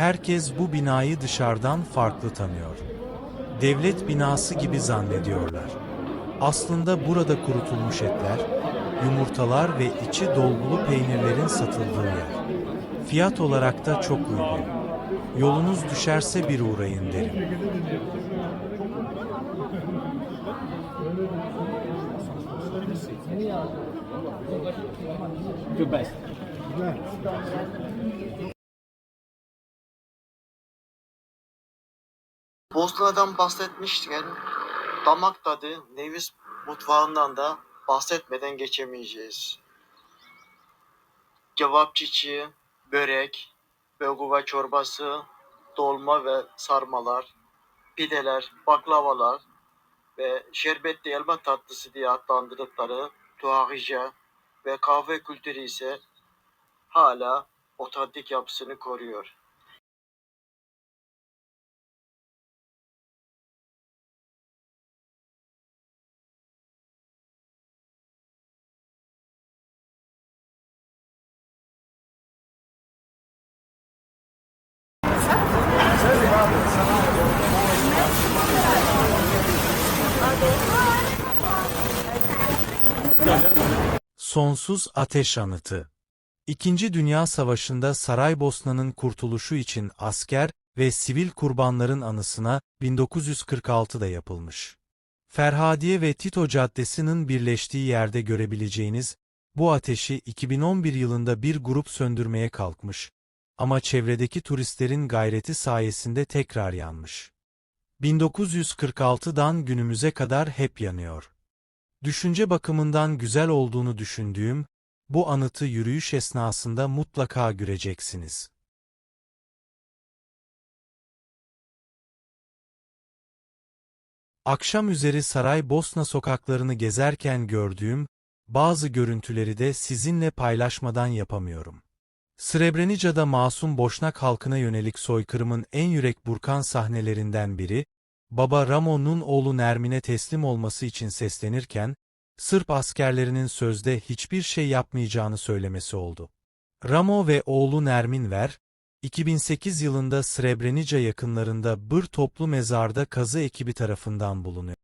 Herkes bu binayı dışarıdan farklı tanıyor. Devlet binası gibi zannediyorlar. Aslında burada kurutulmuş etler, yumurtalar ve içi dolgulu peynirlerin satıldığı yer. Fiyat olarak da çok uygun. Yolunuz düşerse bir uğrayın derim. The best. Bosna'dan bahsetmişken damak tadı Nevis mutfağından da bahsetmeden geçemeyeceğiz. Kebapçıçı, börek, belguva çorbası, dolma ve sarmalar, pideler, baklavalar ve şerbetli elma tatlısı diye adlandırdıkları tuhahice ve kahve kültürü ise hala otantik yapısını koruyor. Sonsuz Ateş Anıtı İkinci Dünya Savaşı'nda Saraybosna'nın kurtuluşu için asker ve sivil kurbanların anısına 1946'da yapılmış. Ferhadiye ve Tito Caddesi'nin birleştiği yerde görebileceğiniz bu ateşi 2011 yılında bir grup söndürmeye kalkmış ama çevredeki turistlerin gayreti sayesinde tekrar yanmış. 1946'dan günümüze kadar hep yanıyor. Düşünce bakımından güzel olduğunu düşündüğüm, bu anıtı yürüyüş esnasında mutlaka göreceksiniz. Akşam üzeri Saraybosna sokaklarını gezerken gördüğüm, bazı görüntüleri de sizinle paylaşmadan yapamıyorum. Srebrenica'da masum Boşnak halkına yönelik soykırımın en yürek burkan sahnelerinden biri, Baba Ramon'un oğlu Nermin'e teslim olması için seslenirken, Sırp askerlerinin sözde hiçbir şey yapmayacağını söylemesi oldu. Ramo ve oğlu Nermin Ver, 2008 yılında Srebrenica yakınlarında Bır toplu mezarda kazı ekibi tarafından bulunuyor.